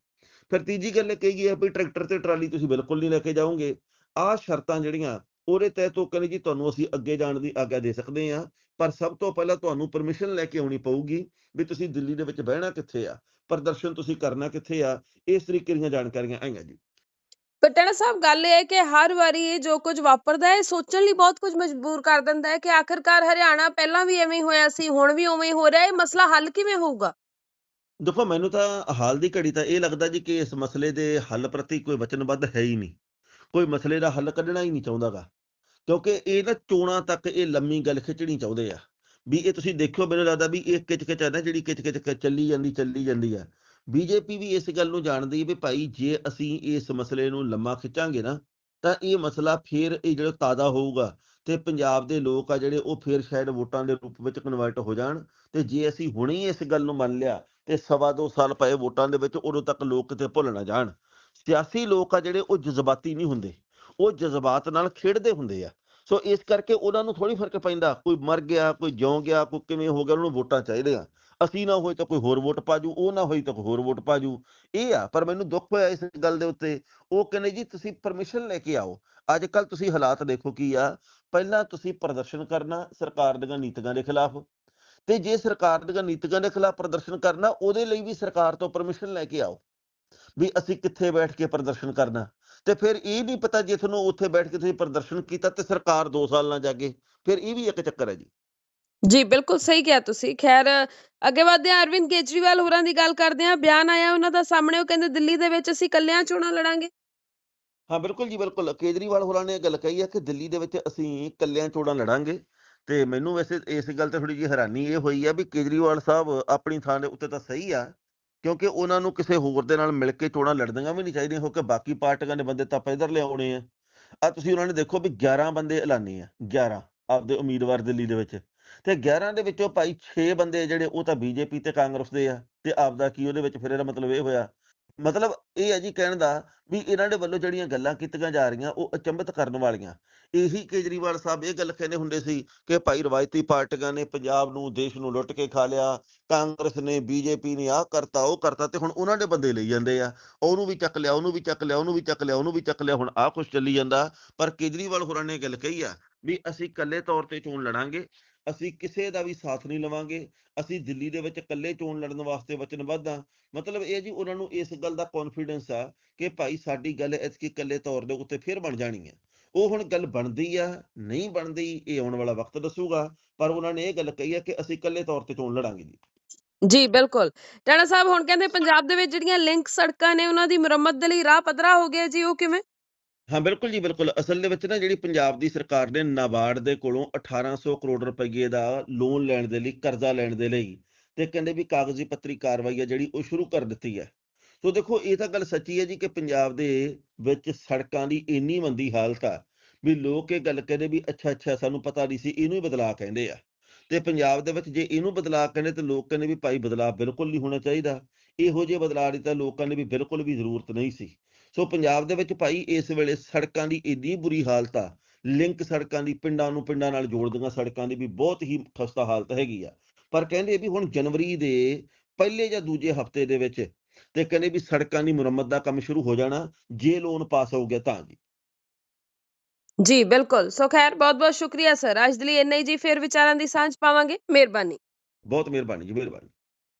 ਫਿਰ ਤੀਜੀ ਗੱਲ ਇਹ ਕਹੀ ਗਈ ਹੈ ਵੀ ਟਰੈਕਟਰ ਤੇ ਟਰਾਲੀ ਤੁਸੀਂ ਬਿਲਕੁਲ ਨਹੀਂ ਲੈ ਕੇ ਜਾਓਗੇ। ਆਹ ਸ਼ਰਤਾਂ ਜਿਹੜੀਆਂ, ਉਹਦੇ ਤਹਿਤ ਉਹ ਕਹਿੰਦੇ ਜੀ ਤੁਹਾਨੂੰ ਅਸੀਂ ਅੱਗੇ ਜਾਣ ਦੀ ਆਗਿਆ ਦੇ ਸਕਦੇ ਹਾਂ, ਪਰ ਸਭ ਤੋਂ ਪਹਿਲਾਂ ਤੁਹਾਨੂੰ ਪਰਮਿਸ਼ਨ ਲੈ ਕੇ ਆਉਣੀ ਪਊਗੀ ਵੀ ਤੁਸੀਂ ਦਿੱਲੀ ਦੇ ਵਿੱਚ ਬਹਿਣਾ ਕਿੱਥੇ ਆ, ਪ੍ਰਦਰਸ਼ਨ ਤੁਸੀਂ ਕਰਨਾ ਕਿੱਥੇ ਆ, ਇਸ ਤਰੀਕੇ ਦੀਆਂ ਜਾਣਕਾਰੀਆਂ ਆਈਆਂ ਜੀ। ਪਰ ਸਾਹਿਬ ਗੱਲ ਇਹ ਹੈ ਕਿ ਹਰ ਵਾਰੀ ਇਹ ਜੋ ਕੁਝ ਵਾਪਰਦਾ ਹੈ ਸੋਚਣ ਲਈ ਬਹੁਤ ਕੁਝ ਮਜਬੂਰ ਕਰ ਦਿੰਦਾ ਹੈ ਕਿ ਆਖਰਕਾਰ ਹਰਿਆਣਾ ਪਹਿਲਾਂ ਵੀ ਐਵੇਂ ਹੋਇਆ ਸੀ, ਹੁਣ ਵੀ ਉਵੇਂ ਹੋ ਰਿਹਾ ਹੈ ਇਹ ਮਸਲਾ ਹੱਲ ਕਿਵੇਂ ਹੋਊਗਾ? ਦੇਖੋ, ਮੈਨੂੰ ਤਾਂ ਹਾਲ ਦੀ ਘੜੀ ਤਾਂ ਇਹ ਲੱਗਦਾ ਜੀ ਕਿ ਇਸ ਮਸਲੇ ਦੇ ਹੱਲ ਪ੍ਰਤੀ ਕੋਈ ਵਚਨਬੱਧ ਹੈ ਹੀ ਨਹੀਂ। ਕੋਈ ਮਸਲੇ ਦਾ ਹੱਲ ਕੱਢਣਾ ਹੀ ਨਹੀਂ ਚਾਹੁੰਦਾਗਾ ਕਿਉਂਕਿ ਇਹ ਨਾ ਚੋਣਾਂ ਤੱਕ ਇਹ ਲੰਮੀ ਗੱਲ ਖਿੱਚਣੀ ਚਾਹੁੰਦੇ ਆ। ਵੀ ਇਹ ਤੁਸੀਂ ਦੇਖਿਓ, ਮੈਨੂੰ ਲੱਗਦਾ ਵੀ ਇਹ ਕਿਚ-ਕਿਚ ਹੈ ਨਾ, ਜਿਹੜੀ ਕਿਚ-ਕਿਚ ਚੱਲੀ ਜਾਂਦੀ ਚੱਲੀ ਜਾਂਦੀ ਆ। ਬੀਜੇਪੀ ਵੀ ਇਸ ਗੱਲ ਨੂੰ ਜਾਣਦੀ ਹੈ ਵੀ ਭਾਈ ਜੇ ਅਸੀਂ ਇਸ ਮਸਲੇ ਨੂੰ ਲੰਮਾ ਖਿੱਚਾਂਗੇ ਨਾ, ਤਾਂ ਇਹ ਮਸਲਾ ਫੇਰ ਇਹ ਜਿਹੜਾ ਤਾਜ਼ਾ ਹੋਊਗਾ ਤੇ ਪੰਜਾਬ ਦੇ ਲੋਕ ਆ ਜਿਹੜੇ ਉਹ ਫੇਰ ਸ਼ਾਇਦ ਵੋਟਾਂ ਦੇ ਰੂਪ ਵਿੱਚ ਕਨਵਰਟ ਹੋ ਜਾਣ ਤੇ ਜੇ ਅਸੀਂ ਹੁਣੇ ਇਸ ਗੱਲ ਨੂੰ ਮੰਨ ਲਿਆ ਤੇ ਸਵਾ ਦੋ ਸਾਲ ਪਏ ਵੋਟਾਂ ਦੇ ਵਿੱਚ ਉਦੋਂ ਤੱਕ ਲੋਕ ਕਿਤੇ ਭੁੱਲ ਨਾ ਜਾਣ। ਸਿਆਸੀ ਲੋਕ ਆ ਜਿਹੜੇ ਉਹ ਜਜ਼ਬਾਤੀ ਨਹੀਂ ਹੁੰਦੇ, ਉਹ ਜਜ਼ਬਾਤ ਨਾਲ ਖੇਡਦੇ ਹੁੰਦੇ ਆ। ਸੋ ਇਸ ਕਰਕੇ ਉਹਨਾਂ ਨੂੰ ਥੋੜੀ ਫ਼ਰਕ ਪੈਂਦਾ, ਕੋਈ ਮਰ ਗਿਆ, ਕੋਈ ਜਿਉਂ ਗਿਆ, ਕੋਈ ਕਿਵੇਂ ਹੋ ਗਿਆ, ਉਹਨੂੰ ਵੋਟਾਂ ਚਾਹੀਦੀਆਂ। ਅਸੀਂ ਨਾ ਹੋਏ ਤਾਂ ਕੋਈ ਹੋਰ ਵੋਟ ਪਾਜੂ ਉਹ ਨਾ ਹੋਈ ਤਾਂ ਕੋਈ ਹੋਰ ਵੋਟ ਪਾਜੂ ਇਹ ਆ, ਪਰ ਮੈਨੂੰ ਦੁੱਖ ਹੋਇਆ ਇਸ ਗੱਲ ਦੇ ਉੱਤੇ। ਉਹ ਕਹਿੰਦੇ ਜੀ, ਤੁਸੀਂ ਪਰਮਿਸ਼ਨ ਲੈ ਕੇ ਆਓ। ਅੱਜ ਕੱਲ ਤੁਸੀਂ ਹਾਲਾਤ ਦੇਖੋ ਕੀ ਆ, ਪਹਿਲਾਂ ਤੁਸੀਂ ਪ੍ਰਦਰਸ਼ਨ ਕਰਨਾ ਸਰਕਾਰ ਦੀਆਂ ਨੀਤੀਆਂ ਦੇ ਖਿਲਾਫ ਤੇ ਜੇ ਸਰਕਾਰ ਦੀਆਂ ਨੀਤੀਆਂ ਦੇ ਖਿਲਾਫ ਪ੍ਰਦਰਸ਼ਨ ਕਰਨਾ, ਉਹਦੇ ਲਈ ਵੀ ਸਰਕਾਰ ਤੋਂ ਪਰਮਿਸ਼ਨ ਲੈ ਕੇ ਆਓ ਵੀ ਅਸੀਂ ਕਿੱਥੇ ਬੈਠ ਕੇ ਪ੍ਰਦਰਸ਼ਨ ਕਰਨਾ। ਤੇ ਫਿਰ ਇਹ ਨਹੀਂ ਪਤਾ ਜੇ ਤੁਹਾਨੂੰ ਉੱਥੇ ਬੈਠ ਕੇ ਤੁਸੀਂ ਪ੍ਰਦਰਸ਼ਨ ਕੀਤਾ ਤੇ ਸਰਕਾਰ 2 ਸਾਲ ਨਾ ਜਾਗੇ। ਫਿਰ ਇਹ ਵੀ ਇੱਕ ਚੱਕਰ ਹੈ ਜੀ। ਜੀ, ਬਿਲਕੁਲ ਸਹੀ ਕਿਹਾ ਤੁਸੀਂ। ਖੈਰ, ਅੱਗੇ ਵਧਦੇ ਹਾਂ, ਅਰਵਿੰਦ ਕੇਜਰੀਵਾਲ ਹੋਰਾਂ ਦੀ ਗੱਲ ਕਰਦੇ ਹਾਂ। ਬਿਆਨ ਆਇਆ ਉਹਨਾਂ ਦਾ ਸਾਹਮਣੇ, ਉਹ ਕਹਿੰਦੇ ਦਿੱਲੀ ਦੇ ਵਿੱਚ ਅਸੀਂ ਇਕੱਲਿਆਂ ਚੋਣਾਂ ਲੜਾਂਗੇ। ਹਾਂ, ਬਿਲਕੁਲ ਜੀ, ਬਿਲਕੁਲ। ਕੇਜਰੀਵਾਲ ਹੋਰਾਂ ਨੇ ਇਹ ਗੱਲ ਕਹੀ ਹੈ ਕਿ ਦਿੱਲੀ ਦੇ ਵਿੱਚ ਅਸੀਂ ਇਕੱਲਿਆਂ ਚੋਣਾਂ ਲੜਾਂਗੇ। ਤੇ ਮੈਨੂੰ ਵੈਸੇ ਇਸ ਗੱਲ ਤੇ ਥੋੜੀ ਜਿਹੀ ਹੈਰਾਨੀ ਇਹ ਹੋਈ ਆ ਵੀ ਕੇਜਰੀਵਾਲ ਸਾਹਿਬ ਆਪਣੀ ਥਾਂ ਦੇ ਉੱਤੇ ਤਾਂ ਸਹੀ ਆ, ਕਿਉਂਕਿ ਉਹਨਾਂ ਨੂੰ ਕਿਸੇ ਹੋਰ ਦੇ ਨਾਲ ਮਿਲ ਕੇ ਚੋਣਾਂ ਲੜਨੀਆਂ ਵੀ ਨਹੀਂ ਚਾਹੀਦੀਆਂ, ਕਿਉਂਕਿ ਬਾਕੀ ਪਾਰਟੀਆਂ ਦੇ ਬੰਦੇ ਤਾਂ ਆਪਾਂ ਇੱਧਰ ਲਿਆਉਣੇ ਆ। ਆ ਤੁਸੀਂ ਉਹਨਾਂ ਨੇ ਦੇਖੋ ਵੀ 11 ਬੰਦੇ ਐਲਾਨੇ ਆ 11 ਆਪਦੇ ਉਮੀਦਵਾਰ ਦਿੱਲੀ ਦੇ ਵਿੱਚ। ਤੇ 11 ਦੇ ਵਿੱਚੋਂ ਭਾਈ 6 ਬੰਦੇ ਜਿਹੜੇ ਉਹ ਤਾਂ ਬੀਜੇਪੀ ਤੇ ਕਾਂਗਰਸ ਦੇ ਆ ਤੇ ਆਪਦਾ ਕੀ ਉਹਦੇ ਵਿੱਚ ਫਿਰ ਇਹਦਾ ਮਤਲਬ ਇਹ ਹੋਇਆ। ਮਤਲਬ ਇਹ ਹੈ ਜੀ ਕਹਿਣ ਦਾ ਵੀ ਇਹਨਾਂ ਦੇ ਵੱਲੋਂ ਜਿਹੜੀਆਂ ਗੱਲਾਂ ਕੀਤੀਆਂ ਜਾ ਰਹੀਆਂ ਉਹ ਅਚੰਭਿਤ ਕਰਨ ਵਾਲੀਆਂ। ਇਹੀ ਕੇਜਰੀਵਾਲ ਸਾਹਿਬ ਇਹ ਗੱਲ ਕਹਿੰਦੇ ਹੁੰਦੇ ਸੀ ਕਿ ਭਾਈ ਰਵਾਇਤੀ ਪਾਰਟੀਆਂ ਨੇ ਪੰਜਾਬ ਨੂੰ, ਦੇਸ਼ ਨੂੰ ਲੁੱਟ ਕੇ ਖਾ ਲਿਆ, ਕਾਂਗਰਸ ਨੇ, ਬੀਜੇਪੀ ਨੇ ਆਹ ਕਰਤਾ, ਉਹ ਕਰਤਾ ਤੇ ਹੁਣ ਉਹਨਾਂ ਦੇ ਬੰਦੇ ਲਈ ਜਾਂਦੇ ਆ। ਉਹਨੂੰ ਵੀ ਚੱਕ ਲਿਆ, ਉਹਨੂੰ ਵੀ ਚੱਕ ਲਿਆ, ਉਹਨੂੰ ਵੀ ਚੱਕ ਲਿਆ, ਉਹਨੂੰ ਵੀ ਚੱਕ ਲਿਆ, ਹੁਣ ਆਹ ਕੁਝ ਚੱਲੀ ਜਾਂਦਾ। ਪਰ ਕੇਜਰੀਵਾਲ ਹੋਰਾਂ ਨੇ ਗੱਲ ਕਹੀ ਆ ਵੀ ਅਸੀਂ ਇਕੱਲੇ ਤੌਰ ਤੇ ਚੋਣ ਲੜਾਂਗੇ ਅਸੀਂ ਕਿਸੇ ਦਾ ਵੀ ਸਾਥ ਨਹੀਂ ਲਵਾਂਗੇ, ਅਸੀਂ ਦਿੱਲੀ ਦੇ ਵਿੱਚ ਇਕੱਲੇ ਚੋਣ ਲੜਨ ਵਾਸਤੇ ਵਚਨਬੱਧ ਆ ਮਤਲਬ ਇਹ ਜੀ ਉਹਨਾਂ ਨੂੰ ਇਸ ਗੱਲ ਦਾ ਕੌਨਫੀਡੈਂਸ ਆ ਕਿ ਭਾਈ ਸਾਡੀ ਗੱਲ ਐਤਕੀ ਇਕੱਲੇ ਤੌਰ ਦੇ ਉੱਤੇ ਫਿਰ ਬਣ ਜਾਣੀ ਹੈ ਉਹ ਹੁਣ ਗੱਲ ਬਣਦੀ ਆ, ਨਹੀਂ ਬਣਦੀ, ਇਹ ਆਉਣ ਵਾਲਾ ਵਕਤ ਦੱਸੂਗਾ, ਪਰ ਉਹਨਾਂ ਨੇ ਇਹ ਗੱਲ ਕਹੀ ਆ ਕਿ ਅਸੀਂ ਇਕੱਲੇ ਤੌਰ ਤੇ ਚੋਣ ਲੜਾਂਗੇ ਜੀ। ਜੀ, ਬਿਲਕੁਲ। ਟਾਣਾ ਸਾਹਿਬ, ਹੁਣ ਕਹਿੰਦੇ ਪੰਜਾਬ ਦੇ ਵਿੱਚ ਜਿਹੜੀਆਂ ਲਿੰਕ ਸੜਕਾਂ ਨੇ, ਉਹਨਾਂ ਦੀ ਮੁਰੰਮਤ ਦੇ ਲਈ ਰਾਹ ਪੱਧਰਾ ਹੋ ਗਿਆ ਜੀ, ਉਹ ਕਿਵੇਂ? ਹਾਂ, ਬਿਲਕੁਲ ਜੀ, ਬਿਲਕੁਲ। ਅਸਲ ਦੇ ਵਿੱਚ ਨਾ ਜਿਹੜੀ ਪੰਜਾਬ ਦੀ ਸਰਕਾਰ ਨੇ ਨਾਬਾਰਡ ਦੇ ਕੋਲੋਂ 1800 ਕਰੋੜ ਰੁਪਏ ਦਾ ਲੋਨ ਲੈਣ ਦੇ ਲਈ, ਕਰਜ਼ਾ ਲੈਣ ਦੇ ਲਈ ਤੇ ਕਹਿੰਦੇ ਵੀ ਕਾਗਜ਼ੀ ਪੱਤਰੀ ਕਾਰਵਾਈ ਹੈ ਜਿਹੜੀ ਉਹ ਸ਼ੁਰੂ ਕਰ ਦਿੱਤੀ ਹੈ। ਸੋ ਦੇਖੋ, ਇਹ ਤਾਂ ਗੱਲ ਸੱਚੀ ਹੈ ਜੀ ਕਿ ਪੰਜਾਬ ਦੇ ਵਿੱਚ ਸੜਕਾਂ ਦੀ ਇੰਨੀ ਮੰਦੀ ਹਾਲਤ ਆ ਵੀ ਲੋਕ ਇਹ ਗੱਲ ਕਹਿੰਦੇ ਵੀ ਅੱਛਾ ਅੱਛਾ, ਸਾਨੂੰ ਪਤਾ ਨਹੀਂ ਸੀ, ਇਹਨੂੰ ਹੀ ਬਦਲਾਅ ਕਹਿੰਦੇ ਆ। ਤੇ ਪੰਜਾਬ ਦੇ ਵਿੱਚ ਜੇ ਇਹਨੂੰ ਬਦਲਾਅ ਕਹਿੰਦੇ ਤੇ ਲੋਕ ਕਹਿੰਦੇ ਵੀ ਭਾਈ ਬਦਲਾਅ ਬਿਲਕੁਲ ਨਹੀਂ ਹੋਣਾ ਚਾਹੀਦਾ। ਇਹੋ ਜਿਹੇ ਬਦਲਾਅ ਦੀ ਤਾਂ ਲੋਕਾਂ ਨੇ ਵੀ ਬਿਲਕੁਲ ਵੀ ਜ਼ਰੂਰਤ ਨਹੀਂ ਸੀ। ਸੋ ਪੰਜਾਬ ਦੇ ਵਿੱਚ ਭਾਈ ਇਸ ਵੇਲੇ ਸੜਕਾਂ ਦੀ ਇੰਨੀ ਬੁਰੀ ਹਾਲਤ ਆ ਲਿੰਕ ਸੜਕਾਂ ਦੀ ਪਿੰਡਾਂ ਨੂੰ ਪਿੰਡਾਂ ਨਾਲ ਜੋੜਦੀਆਂ ਸੜਕਾਂ ਦੀ ਵੀ ਬਹੁਤ ਹੀ ਖਸਤਾ ਹਾਲਤ ਹੈਗੀ ਆ। ਪਰ ਕਹਿੰਦੇ ਵੀ ਹੁਣ ਜਨਵਰੀ ਦੇ ਪਹਿਲੇ ਜਾਂ ਦੂਜੇ ਹਫ਼ਤੇ ਦੇ ਵਿੱਚ ਤੇ ਕਹਿੰਦੇ ਵੀ ਸੜਕਾਂ ਦੀ ਮੁਰੰਮਤ ਦਾ ਕੰਮ ਸ਼ੁਰੂ ਹੋ ਜਾਣਾ ਜੇ ਲੋਨ ਪਾਸ ਹੋ ਗਿਆ ਤਾਂ ਜੀ। ਜੀ ਬਿਲਕੁਲ। ਸੋ ਖੈਰ ਬਹੁਤ ਬਹੁਤ ਸ਼ੁਕਰੀਆ ਸਰ ਅੱਜ ਦੇ ਲਈ ਇੰਨਾ ਹੀ ਜੀ ਫਿਰ ਵਿਚਾਰਾਂ ਦੀ ਸਾਂਝ ਪਾਵਾਂਗੇ। ਮਿਹਰਬਾਨੀ। ਬਹੁਤ ਮਿਹਰਬਾਨੀ ਜੀ ਮਿਹਰਬਾਨੀ।